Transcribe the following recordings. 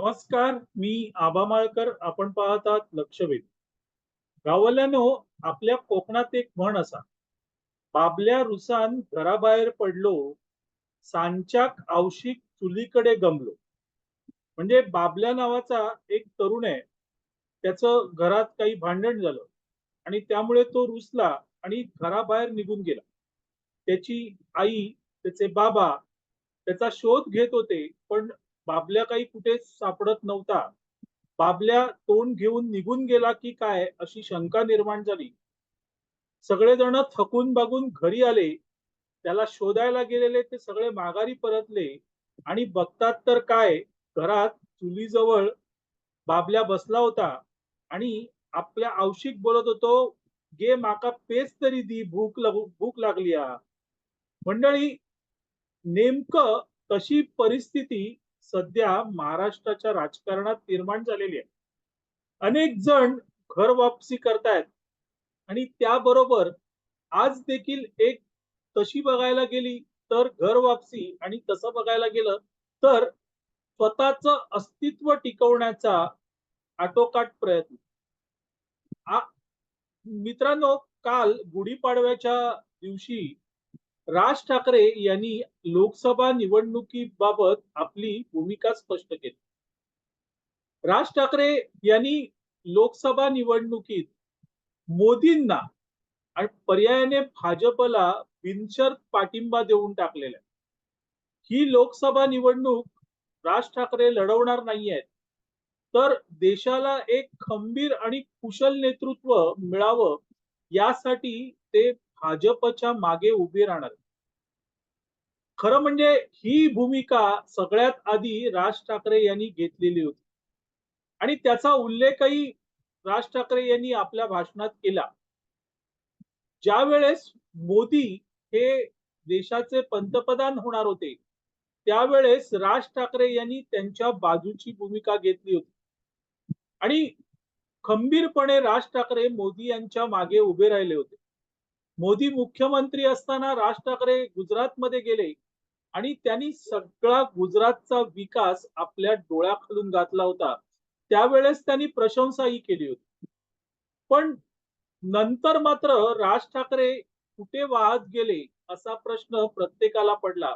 नमस्कार मी आबा माळकर. आपण पाहत आहात लक्षवेध. गावल्यानो आपल्या कोकणात एक म्हण असा. बाबल्या रुसान घराबाहेर पडलो सांच्याक आवशिक चुलीकडे गमलो. म्हणजे बाबल्या नावाचा एक तरुण आहे. त्याचं घरात काही भांडण झालं आणि त्यामुळे तो रुसला आणि घराबाहेर निघून गेला. त्याची आई त्याचे बाबा त्याचा शोध घेत होते पण बाबल्या काही कुठे सापडत नव्हता. बाबल्या तोंड घेऊन निघून गेला की काय अशी शंका निर्माण झाली. सगळेजण थकून बागून घरी आले. त्याला शोधायला गेलेले ते सगळे माघारी परतले. आणि बघतात तर काय घरात चुलीजवळ बाबल्या बसला होता. आणि आपल्या औशिक बोलत होतो गे माका पेच तरी दी भूक लागू भूक लागली आ. मंडळी नेमकं तशी परिस्थिती सध्या महाराष्ट्राच्या राजकारणात निर्माण झालेली आहे. अनेक जण घर वापसी करतायत. आणि त्याबरोबर आज देखील एक तशी बघायला गेली तर घर वापसी आणि तसं बघायला गेलं तर स्वतःच अस्तित्व टिकवण्याचा आटोकाट प्रयत्न. आ- मित्रांनो काल गुढीपाडव्याच्या दिवशी राज ठाकरे यांनी लोकसभा निवडणुकीबाबत आपली भूमिका स्पष्ट केली. राज ठाकरे यांनी लोकसभा निवडणुकीत मोदींना आणि पर्यायाने भाजपला बिनशर्त पाठिंबा देऊन टाकलेला ही लोकसभा निवडणूक राज ठाकरे लढवणार नाही आहेत. तर देशाला एक खंबीर आणि कुशल नेतृत्व मिळावं यासाठी ते भाजपच्या मागे उभे राहणार खरं म्हणजे ही भूमिका सगळ्यात आधी राज ठाकरे यांनी घेतलेली होती. आणि त्याचा उल्लेखही राज ठाकरे यांनी आपल्या भाषणात केला. ज्या वेळेस मोदी हे देशाचे पंतप्रधान होणार होते त्यावेळेस राज ठाकरे यांनी त्यांच्या बाजूची भूमिका घेतली होती. आणि खंबीरपणे राज ठाकरे मोदी यांच्या मागे उभे राहिले होते. मोदी मुख्यमंत्री असताना राज ठाकरे गुजरातमध्ये गेले आणि त्यांनी सगळा गुजरातचा विकास आपल्या डोळ्याखालून घातला होता. त्यावेळेस त्यांनी प्रशंसाही केली होती. पण नंतर मात्र राज ठाकरे कुठे वाहत गेले असा प्रश्न प्रत्येकाला पडला.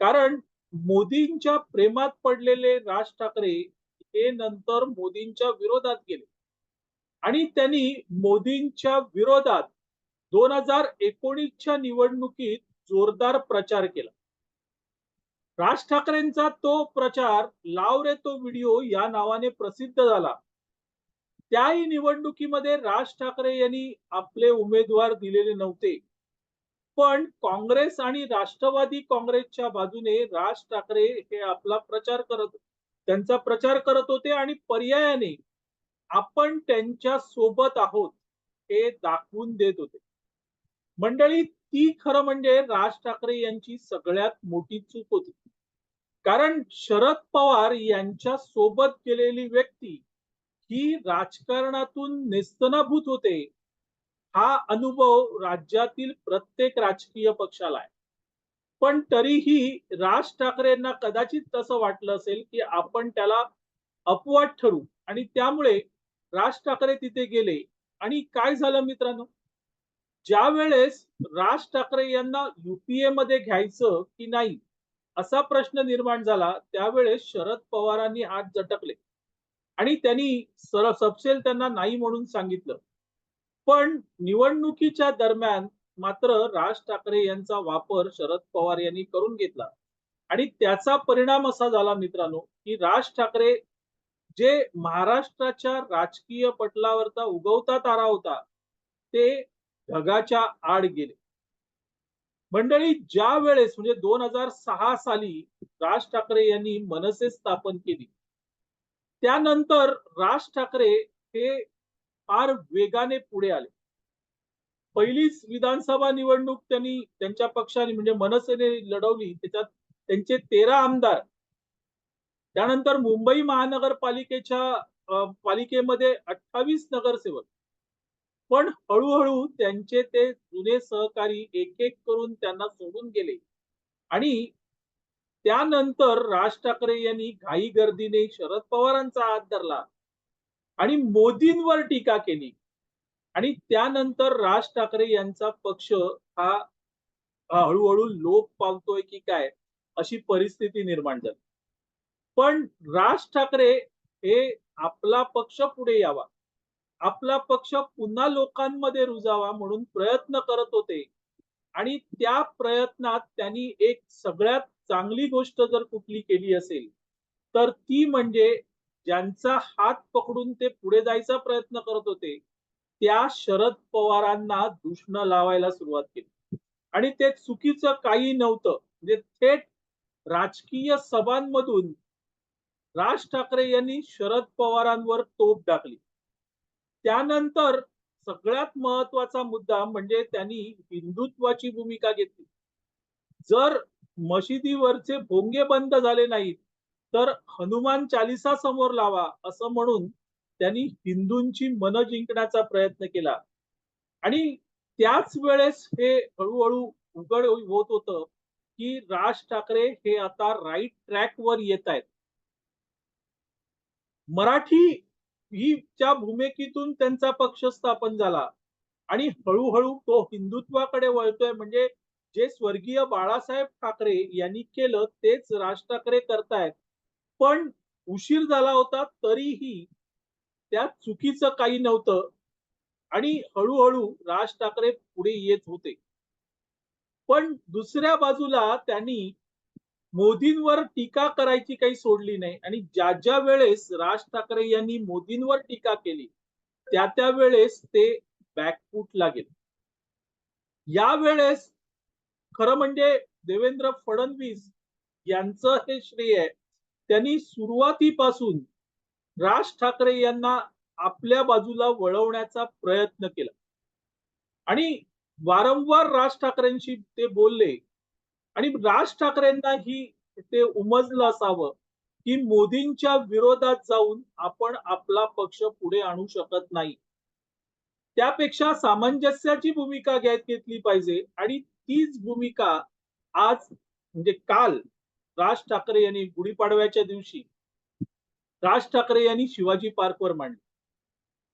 कारण मोदींच्या प्रेमात पडलेले राज ठाकरे हे नंतर मोदींच्या विरोधात गेले. आणि त्यांनी मोदींच्या विरोधात दोन हजार एकोणीसच्या निवडणुकीत जोरदार प्रचार केला. राज ठाकरेंचा तो प्रचार लाव रे तो व्हिडिओ या नावाने प्रसिद्ध झाला. त्याही निवडणुकीमध्ये राज ठाकरे यांनी आपले उमेदवार दिलेले नव्हते. पण काँग्रेस आणि राष्ट्रवादी काँग्रेसच्या बाजूने राज ठाकरे हे आपला प्रचार करत त्यांचा प्रचार करत होते आणि पर्यायाने आपण त्यांच्यासोबत आहोत हे दाखवून देत होते. मंडळी ती खरं म्हणजे राज ठाकरे यांची सगळ्यात मोठी चूक होती. कारण शरद पवार यांच्या सोबत गेलेली व्यक्ती ही राजकारणातून नेस्तनाभूत होते. हा अनुभव राज्यातील प्रत्येक राजकीय पक्षाला आहे. पण तरीही राज ठाकरेंना कदाचित तसं वाटलं असेल की आपण त्याला अपवाद ठरू आणि त्यामुळे राज ठाकरे तिथे गेले. आणि काय झालं मित्रांनो? ज्या वेळेस राज ठाकरे यांना युपीए मध्ये घ्यायचं की नाही असा प्रश्न निर्माण झाला त्यावेळेस शरद पवारांनी हात झटकले. आणि त्यांनी सर सपशेल त्यांना नाही म्हणून सांगितलं. पण निवडणुकीच्या दरम्यान मात्र राज ठाकरे यांचा वापर शरद पवार यांनी करून घेतला. आणि त्याचा परिणाम असा झाला मित्रांनो की राज ठाकरे जे महाराष्ट्राच्या राजकीय पटलावरचा उगवता तारा होता ते ढगाच्या आड गेले. मंडळी ज्या वेळेस म्हणजे दोन हजार सहा साली राज ठाकरे यांनी मनसे स्थापन केली त्यानंतर राज ठाकरे हे फार वेगाने पुढे आले. पहिलीच विधानसभा निवडणूक त्यांनी त्यांच्या पक्षाने म्हणजे मनसेने लढवली. त्याच्यात त्यांचे तेरा आमदार. त्यानंतर मुंबई महानगरपालिकेच्या पालिकेमध्ये अठ्ठावीस नगरसेवक. पण हळूहळू त्यांचे ते जुने सहकारी एक एक करून त्यांना सोडून गेले. आणि त्यानंतर राज ठाकरे यांनी घाई गर्दीने शरद पवारांचा हात धरला आणि मोदींवर टीका केली. आणि त्यानंतर राज ठाकरे यांचा पक्ष हा हळूहळू लोप पावतोय की काय अशी परिस्थिती निर्माण झाली. पण राज ठाकरे हे आपला पक्ष पुढे यावा. आपला पक्ष पुन्हा लोकांमध्ये रुजावा म्हणून प्रयत्न करत होते. आणि त्या प्रयत्नात त्यांनी एक सगळ्यात चांगली गोष्ट जर कुठली केली असेल तर ती म्हणजे ज्यांचा हात पकडून ते पुढे जायचा प्रयत्न करत होते त्या शरद पवारांना दुष्ण लावायला सुरुवात केली. आणि ते चुकीचं काही नव्हतं. म्हणजे थेट राजकीय सभांमधून राज ठाकरे यांनी शरद पवारांवर तोप टाकली. त्यानंतर सगळ्यात महत्त्वाचा मुद्दा म्हणजे त्यांनी हिंदुत्वाची भूमिका घेतली. जर मशिदीवरचे भोंगे बंद झाले नाहीत तर हनुमान चालिसा समोर लावा असं म्हणून त्यांनी हिंदूंची मन जिंकण्याचा प्रयत्न केला. आणि त्याच वेळेस हे हळूहळू उघड होत होतं की राज ठाकरे हे आता राईट ट्रॅकवर येत आहेत. मराठी हीच्या भूमिकेतून त्यांचा पक्ष स्थापन झाला. आणि हळूहळू तो हिंदुत्वाकडे वळतोय म्हणजे जे स्वर्गीय बाळासाहेब ठाकरे यांनी केलं तेच राज ठाकरे करतायत. पण उशीर झाला होता तरीही त्यात चुकीचं काही नव्हतं. आणि हळूहळू राज ठाकरे पुढे येत होते. पण दुसऱ्या बाजूला त्यांनी मोदींवर टीका करायची काही सोडली नाही. आणि ज्या ज्या वेळेस राज ठाकरे यांनी मोदींवर टीका केली त्या त्या वेळेस ते बॅकफूटला गेले यावेळेस खरं म्हणजे देवेंद्र फडणवीस यांचं हे श्रेय आहे त्यांनी सुरुवातीपासून राज ठाकरे यांना आपल्या बाजूला वळवण्याचा प्रयत्न केला. आणि वारंवार राज ठाकरेंशी ते बोलले आणि राज ठाकरेंना ही ते उमजलं असावं की मोदींच्या विरोधात जाऊन आपण आपला पक्ष पुढे आणू शकत नाही. त्यापेक्षा सामंजस्याची भूमिका घेत घेतली पाहिजे आणि तीच भूमिका आज म्हणजे काल राज ठाकरे यांनी गुढीपाडव्याच्या दिवशी राज ठाकरे यांनी शिवाजी पार्कवर मांडली.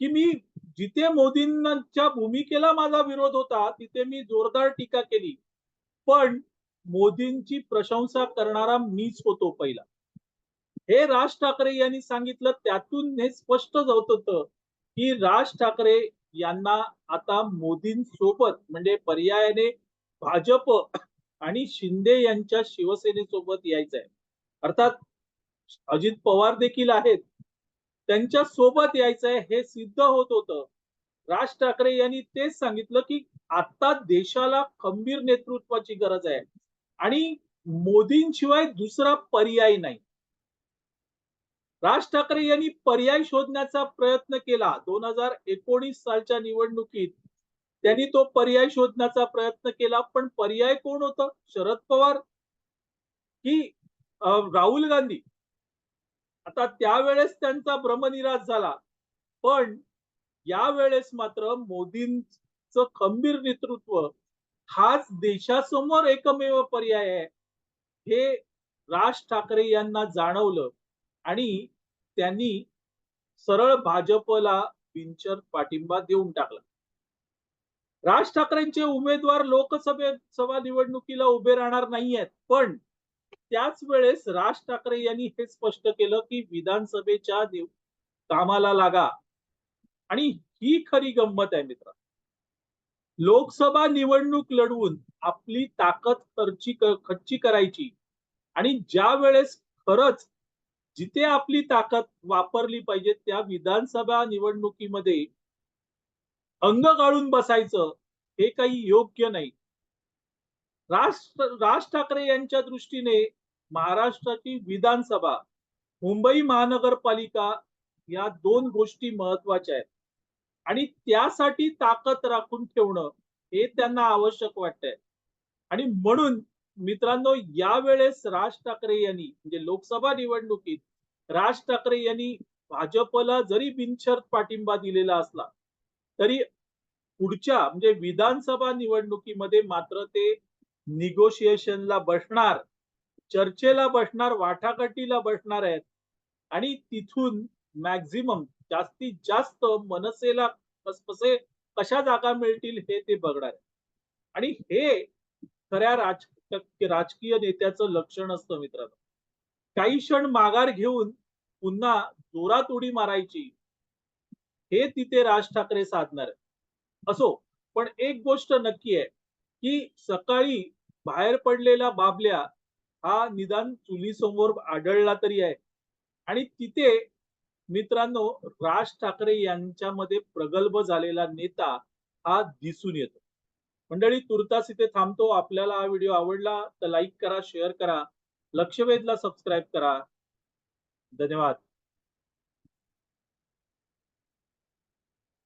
की मी जिथे मोदींच्या भूमिकेला माझा विरोध होता तिथे मी जोरदार टीका केली. पण मोदींची प्रशंसा करणारा मीच होतो पहिला. हे राज ठाकरे यांनी सांगितलं त्यातून हे स्पष्ट होत होतं की राज ठाकरे यांना आता मोदींसोबत म्हणजे पर्यायाने भाजप आणि शिंदे यांच्या शिवसेनेसोबत यायचं आहे अर्थात अजित पवार देखील आहेत. त्यांच्यासोबत यायचं आहे हे सिद्ध होत होतं. राज ठाकरे यांनी तेच सांगितलं की आता देशाला खंबीर नेतृत्वाची गरज आहे. आणि मोदींशिवाय दुसरा पर्याय नाही. राज ठाकरे यांनी पर्याय शोधण्याचा प्रयत्न केला. दोन हजार एकोणीस सालच्या निवडणुकीत त्यांनी तो पर्याय शोधण्याचा प्रयत्न केला पण पर्याय कोण होता? शरद पवार की राहुल गांधी? आता त्यावेळेस त्यांचा भ्रमनिराश झाला. पण यावेळेस मात्र मोदींचं खंबीर नेतृत्व हाच देशासमोर एकमेव पर्याय आहे. हे राज ठाकरे यांना जाणवलं आणि त्यांनी सरळ भाजपला बिनचर पाठिंबा देऊन टाकला. राज ठाकरेंचे उमेदवार लोकसभे सभा निवडणुकीला उभे राहणार नाहीयेत पण त्याच वेळेस राज ठाकरे यांनी हे स्पष्ट केलं की विधानसभेच्या कामाला लागा. आणि ही खरी गंमत आहे मित्र लोकसभा निवडणूक लढवून आपली ताकद खर्ची खच्ची करायची. आणि ज्या वेळेस खरंच जिथे आपली ताकद वापरली पाहिजे त्या विधानसभा निवडणुकीमध्ये अंग गाळून बसायचं हे काही योग्य नाही. राज राज ठाकरे यांच्या दृष्टीने महाराष्ट्राची विधानसभा मुंबई महानगरपालिका या दोन गोष्टी महत्त्वाच्या आहेत. आणि त्यासाठी ताकद राखून ठेवणं हे त्यांना आवश्यक वाटतंय. आणि म्हणून मित्रांनो यावेळेस राज ठाकरे यांनी म्हणजे लोकसभा निवडणुकीत राज ठाकरे यांनी भाजपला जरी बिनशर्त पाठिंबा दिलेला असला तरी पुढच्या म्हणजे विधानसभा निवडणुकीमध्ये मात्र ते निगोशिएशनला बसणार चर्चेला बसणार वाटाघाटीला बसणार आहेत. आणि तिथून मॅक्झिमम जास्तीत जास्त मनसेला कसे कशा जागा मिळतील हे ते बघणार. आहे आणि हे खऱ्या राज राजकीय नेत्याचं लक्षण असतं मित्रांनो. काही क्षण माघार घेऊन पुन्हा जोरात उडी मारायची हे तिथे राज ठाकरे साधणार. आहे असो पण एक गोष्ट नक्की आहे की सकाळी बाहेर पडलेला बाबल्या हा निदान चुलीसमोर आढळला तरी आहे. आणि तिथे मित्रांनो राज ठाकरे यांच्यामध्ये प्रगल्भ झालेला नेता हा दिसून येतो. मंडळी तुर्तास इथे थांबतो. आपल्याला हा व्हिडिओ आवडला तर लाईक करा शेअर करा. लक्षवेधला सबस्क्राईब करा. धन्यवाद.